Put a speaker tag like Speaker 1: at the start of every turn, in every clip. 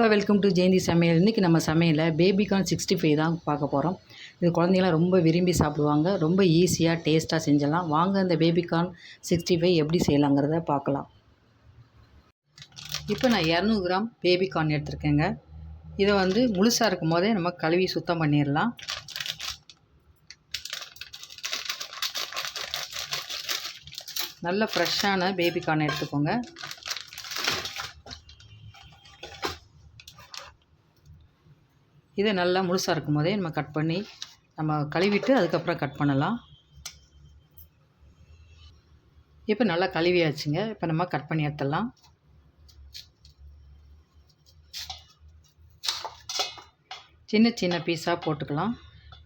Speaker 1: Hello welcome to Jayanthi சமையல். இன்றைக்கி நம்ம சமையலில் பேபிகார்ன் சிக்ஸ்டி ஃபைவ் தான் பார்க்க போகிறோம் இது குழந்தைங்களாம் ரொம்ப விரும்பி சாப்பிடுவாங்க. ரொம்ப ஈஸியாக டேஸ்ட்டாக செஞ்சிடலாம் வாங்க இந்த பேபிகார்ன் சிக்ஸ்டி ஃபைவ் எப்படி செய்யலாங்கிறத பார்க்கலாம். இப்போ நான் இரநூறு கிராம் பேபிகார்ன் எடுத்திருக்கேங்க. இதை வந்து முழுசாக இருக்கும் போதே நம்ம கழுவி சுத்தம் பண்ணிடலாம். நல்ல ஃப்ரெஷ்ஷான பேபிகார்ன் எடுத்துக்கோங்க. இதை நல்லா முழுசாக இருக்கும் போதே நம்ம கட் பண்ணி நம்ம கழுவிட்டு அதுக்கப்புறம் கட் பண்ணலாம். இப்போ நல்லா கழுவியாச்சுங்க. இப்போ நம்ம கட் பண்ணி எடுத்துடலாம். சின்ன சின்ன பீஸாக போட்டுக்கலாம்.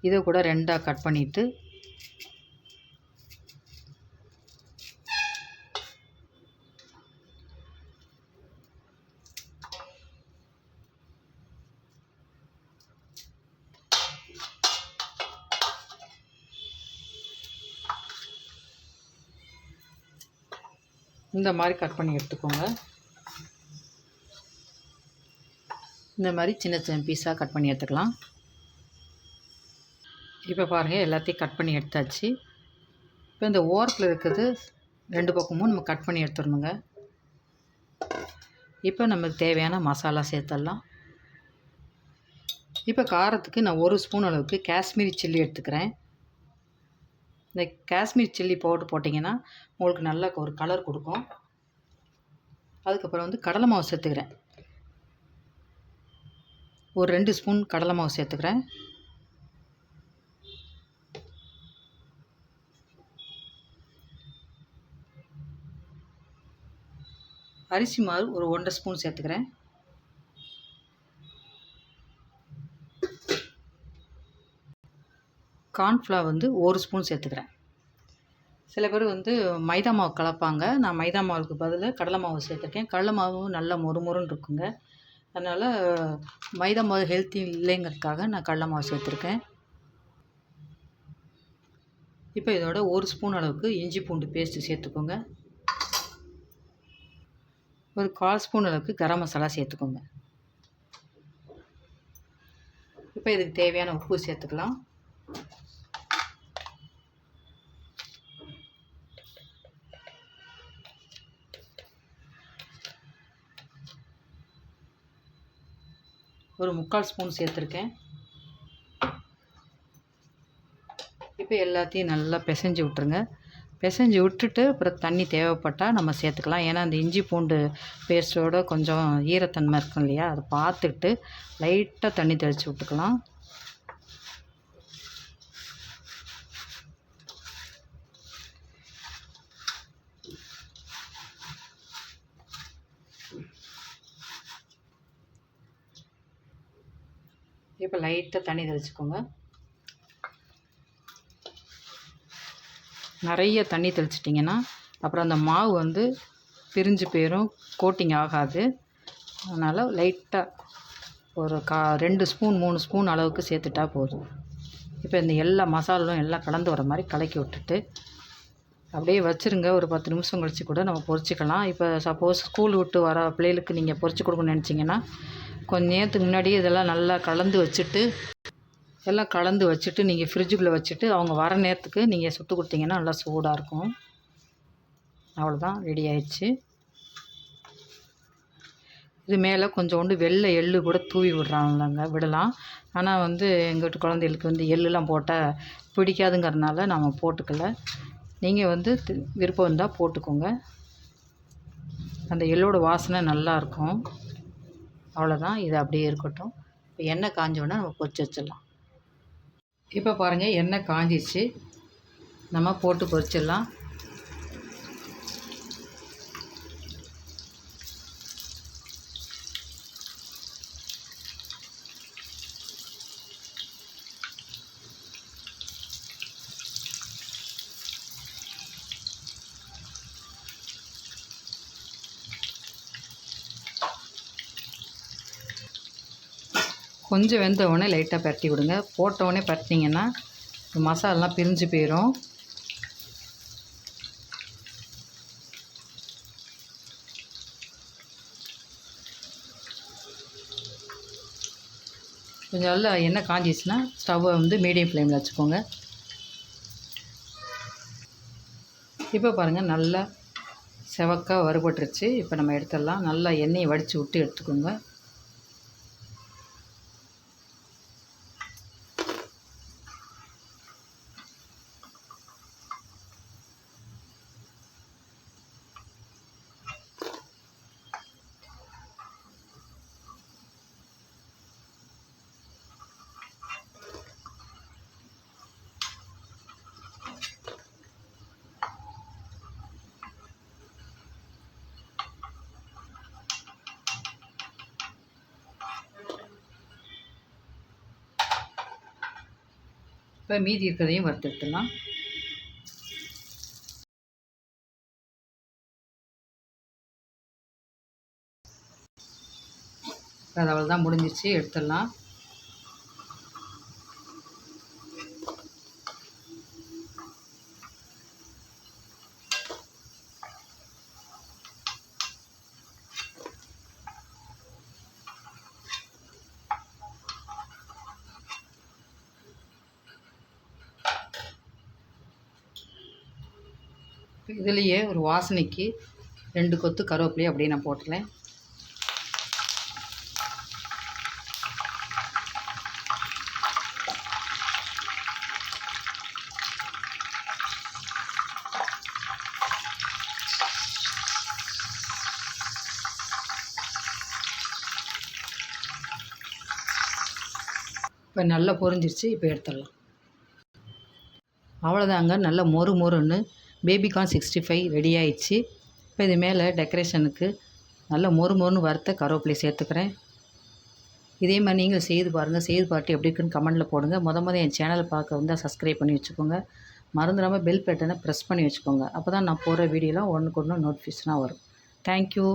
Speaker 1: இதை கூட ரெண்டாக கட் பண்ணிவிட்டு இந்த மாதிரி கட் பண்ணி எடுத்துக்கோங்க. இந்த மாதிரி சின்ன சின்ன பீஸாக கட் பண்ணி எடுத்துக்கலாம். இப்போ பாருங்கள் எல்லாத்தையும் கட் பண்ணி எடுத்தாச்சு. இப்போ இந்த ஓரத்தில் இருக்கிறது ரெண்டு பக்கமும் நம்ம கட் பண்ணி எடுத்துடணுங்க. இப்போ நமக்கு தேவையான மசாலா சேர்த்துடலாம். இப்போ காரத்துக்கு நான் ஒரு ஸ்பூன் அளவுக்கு காஷ்மீரி சில்லி எடுத்துக்கிறேன். இந்த காஷ்மீர் சில்லி பவுடர் போட்டிங்கன்னா உங்களுக்கு நல்ல ஒரு கலர் கொடுக்கும். அதுக்கப்புறம் வந்து கடலை மாவு சேர்த்துக்கிறேன். ஒரு ரெண்டு ஸ்பூன் கடலை மாவு சேர்த்துக்கிறேன். அரிசி மாவு ஒரு ஒன்றரை ஸ்பூன் சேர்த்துக்கிறேன். கார்ன்ஃப்ளவர் வந்து ஒரு ஸ்பூன் சேர்த்துக்கிறேன். சில பேர் வந்து மைதா மாவு கலப்பாங்க. நான் மைதா மாவுக்கு பதிலாக கடலை மாவு சேர்த்துருக்கேன். கடலை மாவு நல்லா மொறுமொறுன்னு இருக்குங்க. அதனால் மைதா மாவு ஹெல்த்தி இல்லைங்கிறதுக்காக நான் கடலை மாவு சேர்த்துருக்கேன். இப்போ இதோட ஒரு ஸ்பூன் அளவுக்கு இஞ்சி பூண்டு பேஸ்ட்டு சேர்த்துக்கோங்க. ஒரு கால் ஸ்பூன் அளவுக்கு கரம் மசாலா சேர்த்துக்கோங்க. இப்போ இதுக்கு தேவையான உப்பு சேர்த்துக்கலாம். ஒரு முக்கால் ஸ்பூன் சேர்த்துருக்கேன். இப்போ எல்லாத்தையும் நல்லா பிசைஞ்சு விட்ருங்க பிசைஞ்சு விட்டுட்டு அப்புறம் தண்ணி தேவைப்பட்டால் நம்ம சேர்த்துக்கலாம். ஏன்னா அந்த இஞ்சி பூண்டு பேஸ்ட்டோட கொஞ்சம் ஈரத்தன்மை இருக்கும் இல்லையா? அதை பார்த்துட்டு லைட்டாக தண்ணி தெளித்து விட்டுக்கலாம். இப்போ லைட்டாக தண்ணி தெளிச்சுக்கோங்க. நிறைய தண்ணி தெளிச்சிட்டிங்கன்னா அப்புறம் அந்த மாவு வந்து பிரிஞ்சு போயிடும் கோட்டிங் ஆகாது. அதனால் லைட்டாக ஒரு கா ரெண்டு ஸ்பூன் மூணு ஸ்பூன் அளவுக்கு சேர்த்துட்டா போதும். இப்போ இந்த எல்லா மசாலும் எல்லாம் கலந்து வர மாதிரி கலக்கி விட்டுட்டு அப்படியே வச்சுருங்க. ஒரு பத்து நிமிஷம் கழித்து கூட நம்ம பொரிச்சிக்கலாம். இப்போ சப்போஸ் ஸ்கூல் விட்டு வர பிள்ளைகளுக்கு நீங்கள் பொரிச்சு கொடுக்கணும்னு நினச்சிங்கன்னா கொஞ்ச நேரத்துக்கு முன்னாடியே இதெல்லாம் நல்லா கலந்து வச்சுட்டு எல்லாம் கலந்து வச்சுட்டு நீங்கள் ஃப்ரிட்ஜுக்குள்ளே வச்சுட்டு அவங்க வர நேரத்துக்கு நீங்கள் சுட்டு கொடுத்தீங்கன்னா நல்லா சூடாக இருக்கும். அவ்வளோதான் ரெடி ஆயிடுச்சு. இது மேலே கொஞ்சோண்டு வெள்ளை எள்ளு கூட தூவி விடுறாங்களாங்க விடலாம். ஆனால் வந்து எங்கள் வீட்டு குழந்தைகளுக்கு வந்து எள்ளுலாம் போட்டால் பிடிக்காதுங்கிறதுனால நம்ம போட்டுக்கல. நீங்கள் வந்து விருப்பம் இருந்தால் போட்டுக்கோங்க. அந்த எள்ளோட வாசனை நல்லாயிருக்கும் அவ்வளோதான் இது அப்படியே இருக்கட்டும். இப்போ எண்ணெய் காஞ்சோடனே நம்ம பொரிச்சு வச்சிடலாம். இப்போ பாருங்கள் எண்ணெய் காஞ்சிச்சு நம்ம போட்டு பொரிச்சிடலாம். கொஞ்சம் வெந்த உடனே லைட்டாக பரட்டி விடுங்க. போட்ட உடனே பரட்டினீங்கன்னா மசாலாலாம் பிரிஞ்சு போயிடும் கொஞ்சம் நல்லா எண்ணெய் காஞ்சிச்சுன்னா ஸ்டவ்வை வந்து மீடியம் ஃப்ளேமில் வச்சுக்கோங்க. இப்போ பாருங்கள் நல்லா செவக்காக வறுபட்டுருச்சு. இப்போ நம்ம எடுத்துடலாம். நல்லா எண்ணெயை வடித்து விட்டு எடுத்துக்கோங்க. இப்போ மீதி இருக்கிறதையும் வறுத்துட்டுலாம் அது அவ்வளோதான் முடிஞ்சிச்சு எடுத்துடலாம். இதுலேயே ஒரு வாசனைக்கு ரெண்டு கொத்து கருவேப்பிலையை அப்படியே நான் போட்டுறேன். இப்போ நல்லா பொரிஞ்சிருச்சு இப்போ எடுத்துடலாம். அவ்வளோதாங்க நல்ல மொறு மொறுன்னு பேபிகார்ன் சிக்ஸ்டி ஃபைவ் ரெடி ஆயிடுச்சு. இப்போ இது மேலே டெக்கரேஷனுக்கு நல்ல மொறு மொறுன்னு வறுத்த கருவேப்பிலை சேர்த்துக்கிறேன். இதே மாதிரி நீங்கள் செய்து பாருங்கள் செய்து பார்த்து எப்படி இருக்குன்னு கமெண்ட்டில் போடுங்க. முத முத என் சேனலை பார்க்க வந்தால் சப்ஸ்கிரைப் பண்ணி வச்சுக்கோங்க. மறந்துடாமல் பெல் பட்டனை ப்ரெஸ் பண்ணி வச்சுக்கோங்க. அப்போ தான் நான் போடுற வீடியோலாம் ஒன்றுக்கு ஒன்று நோட்டிஃபிகேஷனாக வரும். தேங்க்யூ